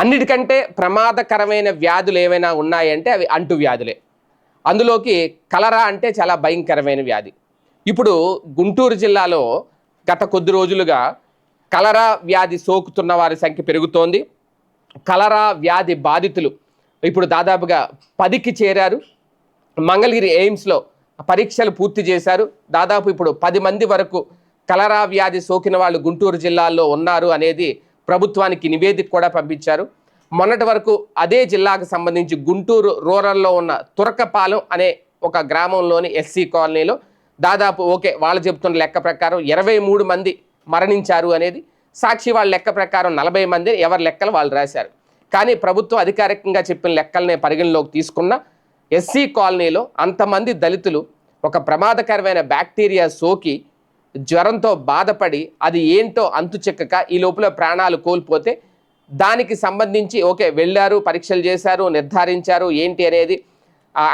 అన్నిటికంటే ప్రమాదకరమైన వ్యాధులు ఏమైనా ఉన్నాయంటే అవి అంటు వ్యాధులే అందులోకి కలరా అంటే చాలా భయంకరమైన వ్యాధి. ఇప్పుడు గుంటూరు జిల్లాలో గత కొద్ది రోజులుగా కలరా వ్యాధి సోకుతున్న వారి సంఖ్య పెరుగుతోంది. కలరా వ్యాధి బాధితులు ఇప్పుడు దాదాపుగా పదికి చేరారు. మంగళగిరి ఎయిమ్స్లో పరీక్షలు పూర్తి చేశారు. దాదాపు ఇప్పుడు పది మంది వరకు కలరా వ్యాధి సోకిన వాళ్ళు గుంటూరు జిల్లాలో ఉన్నారు అనేది ప్రభుత్వానికి నివేదిక కూడా పంపించారు. మొన్నటి వరకు అదే జిల్లాకు సంబంధించి గుంటూరు రూరల్లో ఉన్న తురకపాలెం అనే ఒక గ్రామంలోని ఎస్సీ కాలనీలో దాదాపు ఓకే వాళ్ళు చెప్తున్న లెక్క ప్రకారం ఇరవై మూడు మంది మరణించారు అనేది సాక్షి వాళ్ళ లెక్క ప్రకారం నలభై మంది ఎవరి లెక్కలు వాళ్ళు రాశారు. కానీ ప్రభుత్వం అధికారికంగా చెప్పిన లెక్కలనే పరిగణలోకి తీసుకున్న ఎస్సీ కాలనీలో అంతమంది దళితులు ఒక ప్రమాదకరమైన బ్యాక్టీరియా సోకి జ్వరంతో బాధపడి అది ఏంటో అంతు చెక్కక ఈ లోపల ప్రాణాలు కోల్పోతే దానికి సంబంధించి ఓకే వెళ్ళారు పరీక్షలు చేశారు నిర్ధారించారు ఏంటి అనేది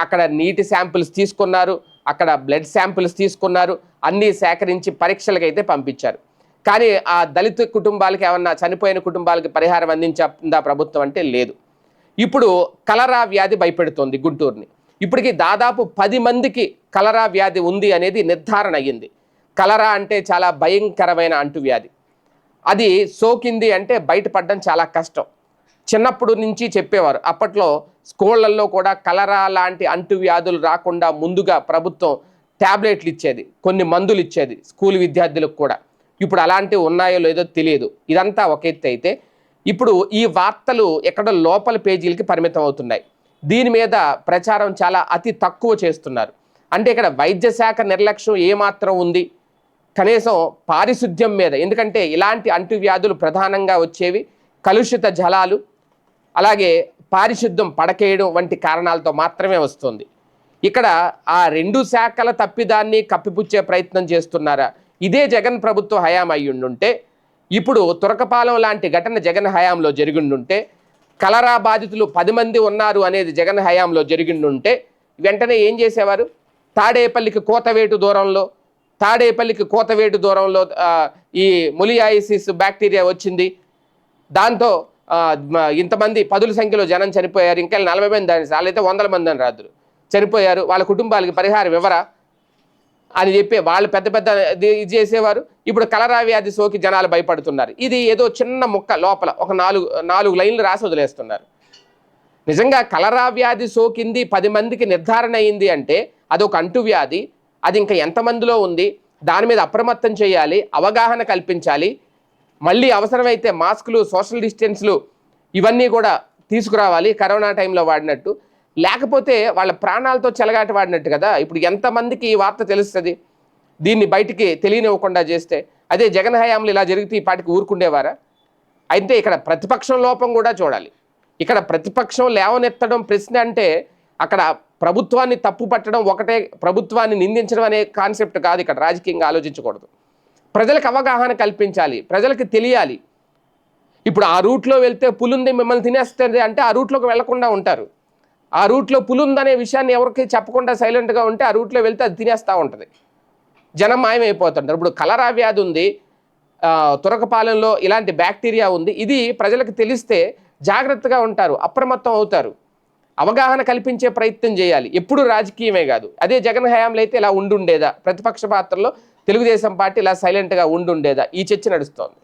అక్కడ నీటి శాంపిల్స్ తీసుకున్నారు అక్కడ బ్లడ్ శాంపిల్స్ తీసుకున్నారు అన్నీ సేకరించి పరీక్షలకైతే పంపించారు. కానీ ఆ దళిత కుటుంబాలకి ఏమన్నా చనిపోయిన కుటుంబాలకి పరిహారం అందించిందా ప్రభుత్వం అంటే లేదు. ఇప్పుడు కలరా వ్యాధి భయపెడుతోంది గుంటూరుని. ఇప్పటికి దాదాపు పది మందికి కలరా వ్యాధి ఉంది అనేది నిర్ధారణ అయ్యింది. కలరా అంటే చాలా భయంకరమైన అంటువ్యాధి. అది సోకింది అంటే బయటపడడం చాలా కష్టం. చిన్నప్పుడు నుంచి చెప్పేవారు. అప్పట్లో స్కూళ్ళల్లో కూడా కలరా లాంటి అంటువ్యాధులు రాకుండా ముందుగా ప్రభుత్వం ట్యాబ్లెట్లు ఇచ్చేది కొన్ని మందులు ఇచ్చేది స్కూల్ విద్యార్థులకు కూడా. ఇప్పుడు అలాంటివి ఉన్నాయో లేదో తెలియదు. ఇదంతా ఒక ఎత్తు అయితే ఇప్పుడు ఈ వార్తలు ఎక్కడో లోపల పేజీలకి పరిమితం అవుతున్నాయి. దీని మీద ప్రచారం చాలా అతి తక్కువ చేస్తున్నారు. అంటే ఇక్కడ వైద్య శాఖ నిర్లక్ష్యం ఏమాత్రం ఉంది? కనీసం పారిశుద్ధ్యం మీద ఎందుకంటే ఇలాంటి అంటువ్యాధులు ప్రధానంగా వచ్చేవి కలుషిత జలాలు అలాగే పారిశుద్ధ్యం పడకేయడం వంటి కారణాలతో మాత్రమే వస్తుంది. ఇక్కడ ఆ రెండు శాఖల తప్పిదాన్ని కప్పిపుచ్చే ప్రయత్నం చేస్తున్నారా? ఇదే జగన్ ప్రభుత్వ హయాం అయ్యుండుంటే ఇప్పుడు తురకపాలెం లాంటి ఘటన జగన్ హయాంలో జరిగిండుంటే కలరా బాధితులు పది మంది ఉన్నారు అనేది జగన్ హయాంలో జరిగిండుంటే వెంటనే ఏం చేసేవారు? తాడేపల్లికి కోతవేటు దూరంలో తాడేపల్లికి కోతవేటు దూరంలో ఈ ములియాయిసిస్ బ్యాక్టీరియా వచ్చింది. దాంతో ఇంతమంది పదుల సంఖ్యలో జనం చనిపోయారు. ఇంకా నలభై మంది దాని వాళ్ళైతే వందల మంది అని రాదురు చనిపోయారు. వాళ్ళ కుటుంబాలకి పరిహారం ఇవ్వరా అని చెప్పి వాళ్ళు పెద్ద పెద్ద ఇది ఇది చేసేవారు. ఇప్పుడు కలరా వ్యాధి సోకి జనాలు భయపడుతున్నారు. ఇది ఏదో చిన్న ముక్క లోపల ఒక నాలుగు నాలుగు లైన్లు రాసి వదిలేస్తున్నారు. నిజంగా కలరా వ్యాధి సోకింది పది మందికి నిర్ధారణ అయింది అంటే అదొక అంటువ్యాధి. అది ఇంకా ఎంతమందిలో ఉంది? దాని మీద అప్రమత్తం చేయాలి అవగాహన కల్పించాలి. మళ్ళీ అవసరమైతే మాస్కులు సోషల్ డిస్టెన్స్లు ఇవన్నీ కూడా తీసుకురావాలి. కరోనా టైంలో వాడినట్టు. లేకపోతే వాళ్ళ ప్రాణాలతో చెలగాట వాడినట్టు కదా? ఇప్పుడు ఎంతమందికి ఈ వార్త తెలుస్తుంది? దీన్ని బయటికి తెలియనివ్వకుండా చేస్తే. అదే జగన్ హయాంలు ఇలా జరిగితే ఈ పాటికి ఊరుకుండేవారా? అయితే ఇక్కడ ప్రతిపక్షం లోపం కూడా చూడాలి. ఇక్కడ ప్రతిపక్షం లేవనెత్తడం ప్రశ్న అంటే అక్కడ ప్రభుత్వాన్ని తప్పు పట్టడం ఒకటే ప్రభుత్వాన్ని నిందించడం అనే కాన్సెప్ట్ కాదు ఇక్కడ రాజకీయంగా ఆలోచించకూడదు. ప్రజలకు అవగాహన కల్పించాలి ప్రజలకు తెలియాలి. ఇప్పుడు ఆ రూట్లో వెళ్తే పులుంది మిమ్మల్ని తినేస్తుంది అంటే ఆ రూట్లోకి వెళ్ళకుండా ఉంటారు. ఆ రూట్లో పులుందనే విషయాన్ని ఎవరికి చెప్పకుండా సైలెంట్గా ఉంటే ఆ రూట్లో వెళ్తే అది తినేస్తూ ఉంటుంది. జనం మాయమైపోతుంటారు. ఇప్పుడు కలరా వ్యాధి ఉంది తురకపాలెంలో ఇలాంటి బ్యాక్టీరియా ఉంది ఇది ప్రజలకు తెలిస్తే జాగ్రత్తగా ఉంటారు అప్రమత్తం అవుతారు. అవగాహన కల్పించే ప్రయత్నం చేయాలి. ఎప్పుడు రాజకీయమే కాదు. అదే జగన్ హయాంలో అయితే ఇలా ఉండుండేదా? ప్రతిపక్ష పాత్రలో తెలుగుదేశం పార్టీ ఇలా సైలెంట్గా ఉండుండేదా? ఈ చర్చ నడుస్తోంది.